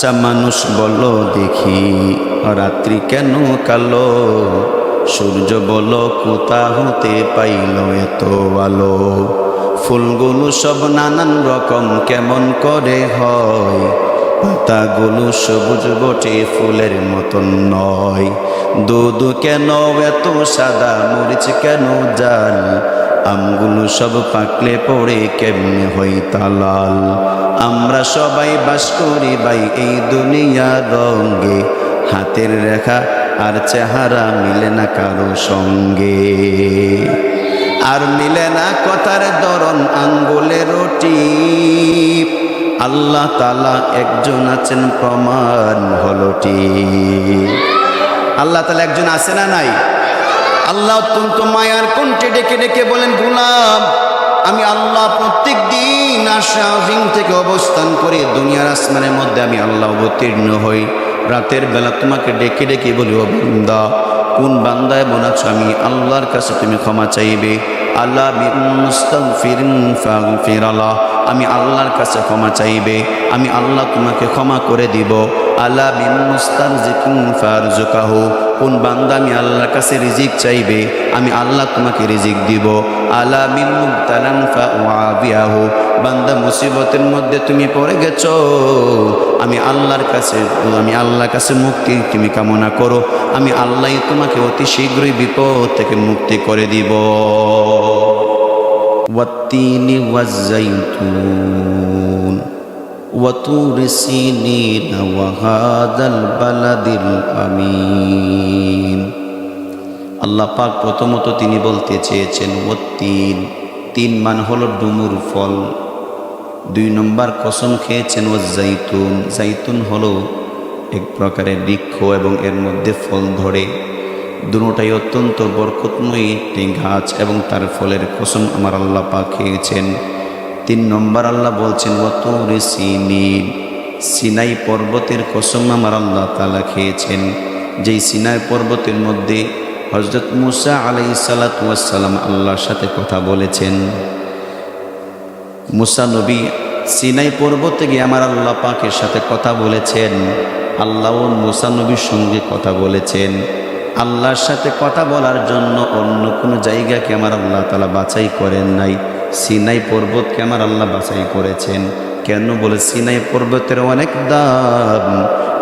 আচ্ছা মানুষ বলো দেখি, রাত্রি কেন কালো? সূর্য বলো কোথা হতে পাইল এত আলো? ফুলগুলো সব নানান রকম কেমন করে হয়? পাতাগুলো সবুজ বটে ফুলের মতন নয়। দুধ কেন এত সাদা, মরিচ কেন জাল? আমগুলো সব পাকলে পড়ে কেমনে হই তালাল? আমরা সবাই বাস করি ভাই এই দুনিয়া রঙ্গে। হাতের রেখা আর চেহারা মিলে না কারও সঙ্গে। আর মিলে না কথার দরন আঙ্গুলের রুটি। আল্লাহ তালা একজন আছেন, প্রমাণ হলটি আল্লাহ তালা একজন আছে না নাই? আল্লাহ অত্যন্ত মায়ার কণ্ঠে ডেকে ডেকে বলেন, গুলাম, আমি আল্লাহ প্রত্যেক দিন আশা রিং থেকে অবস্থান করে দুনিয়ার আসমানের মধ্যে আমি আল্লাহ অবতীর্ণ হই। রাতের বেলা তোমাকে ডেকে ডেকে বলি, ও বান্দা, কোন বান্দায় মনে আছো? আমি আল্লাহর কাছে তুমি ক্ষমা চাইবে। আল্লাহ আমি আল্লাহর কাছে ক্ষমা চাইবে। আমি আল্লাহ তোমাকে ক্ষমা করে দিব। আলা মিন ফার জোকাহ কোন বান্দা আমি আল্লাহর কাছে রিজিক চাইবে, আমি আল্লাহ তোমাকে রিজিক দিব। আলা মিন মুবতালান বান্দা মুসিবতের মধ্যে তুমি পড়ে গেছ, আমি আল্লাহর কাছে, আমি আল্লাহর কাছে মুক্তি তুমি কামনা করো। আমি আল্লাহ তোমাকে অতি শীঘ্রই বিপদ থেকে মুক্তি করে দিব। ওয়াত্তিনি ওয়াজ্জাইতুন وطور سينين وهذا البلد الأمين আল্লাহ পাক প্রথমত তিনি বলতে চেয়েছেন ও তিন তিন মান হলো ডুমুর ফল দুই নম্বর কসম খেয়েছেন ও জাইতুন জাইতুন হলো এক প্রকারের বৃক্ষ এবং এর মধ্যে ফল ধরে দুটাই অত্যন্ত বরকতময়ী একটি গাছ এবং তার ফলের কসম আমার আল্লাহ পাক খেয়েছেন তিন নম্বর আল্লাহ বলছেন অত সিনিন। সিনাই পর্বতের কসম আমার আল্লাহ তালা খেয়েছেন। যেই সিনাই পর্বতের মধ্যে হজরত মুসা আলাই সালাতাম আল্লাহর সাথে কথা বলেছেন। মুসা নবী সিনাই পর্বতে গিয়ে আমার আল্লাহ পাকের সাথে কথা বলেছেন। আল্লাহ ও মুসা নবীর সঙ্গে কথা বলেছেন। আল্লাহর সাথে কথা বলার জন্য অন্য কোনো জায়গাকে আমার আল্লাহ তালা বাছাই করেন নাই। সিনাই পর্বতকে আমার আল্লাহ বাছাই করেছেন। কেন বলে সিনাই পর্বতের অনেক দাম?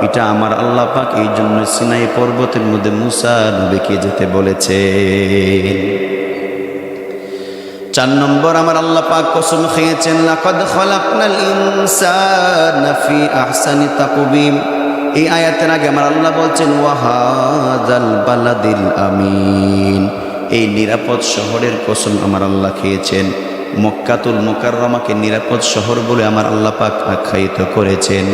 এটা আমার আল্লাহ পাক এই জন্য সিনাই পর্বতের মধ্যে মুসা নবীকে যেতে বলেছে চার নম্বর, আমার আল্লাহ পাক কসম খেয়েছেন, লাকাদ খালাকনাল ইনসানা ফি আহসানি তাকবীম এই আয়াতের আগে আমার আল্লাহ বলছেন ওয়াহাদাল বালাদিল আমিন। এই নিরাপদ শহরের কসম আমার আল্লাহ খেয়েছেন। মক্কাতুল মোকাররমাকে নিরাপদ শহর বলে আমার আল্লাহ পাক আখ্যায়িত করেছেন।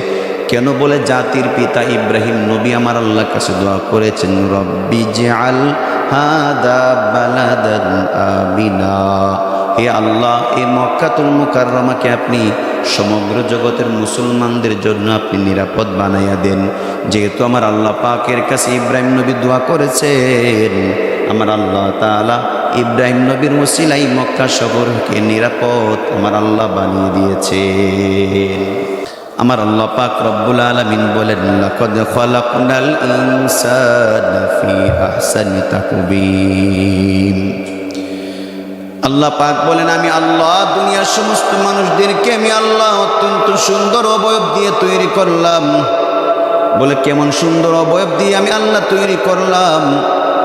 কেন বলে জাতির পিতা ইব্রাহিম নবী আমার আল্লাহ কাছে দোয়া করেছেন, রব্বি জাল হাদা হে আল্লাহ, এই মক্কাতুল মুকাররমাকে আপনি সমগ্র জগতের মুসলমানদের জন্য আপনি নিরাপদ বানাইয়া দেন। যেহেতু আমার আল্লাহ পাকের কাছে ইব্রাহিম নবী দোয়া করেছেন, আমার আল্লাহ তালা ইব্রাহিম নবীর মুসিলাই মক্কা শহরকে নিরাপদ আমার আল্লাহ বানিয়ে দিয়েছে। আমার আল্লাহ পাক রব্বুল আলামিন বলেন, লাকাদ খালাকনাল ইনসানা ফি আহসানি তাকবীম। আল্লাহ পাক বলেন, আমি আল্লাহ, দুনিয়ার সমস্ত মানুষদেরকে আমি আল্লাহ অত্যন্ত সুন্দর অবয়ব দিয়ে তৈরি করলাম। বলে, কেমন সুন্দর অবয়ব দিয়ে আমি আল্লাহ তৈরি করলাম?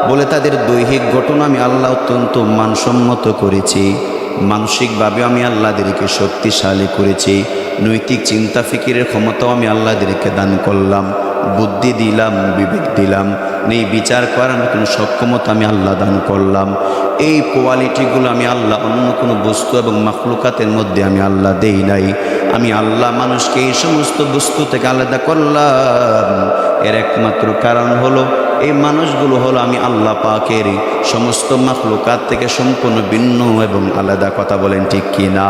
বলে তাদের দৈহিক গঠন আমি আল্লাহ অত্যন্ত মানসম্মত করেছি। মানসিকভাবে আমি আল্লাহদেরকে শক্তিশালী করেছি। নৈতিক চিন্তা ফিকিরের ক্ষমতাও আমি আল্লাহদেরকে দান করলাম। বুদ্ধি দিলাম, বিবেক দিলাম। নেই বিচার করার মতন সক্ষমতা আমি আল্লাহ দান করলাম। এই কোয়ালিটিগুলো আমি আল্লাহ অন্য কোনো বস্তু এবং মাখলুকাতের মধ্যে আমি আল্লাহ দেই নাই। আমি আল্লাহ মানুষকে এই সমস্ত বস্তু থেকে আলাদা করলাম। এর একমাত্র কারণ হলো এই মানুষগুলো হলো আমি আল্লাহ পাকের সমস্ত মাখলুকাত থেকে সম্পূর্ণ ভিন্ন এবং আলাদা কথা বলেন ঠিক কিনা?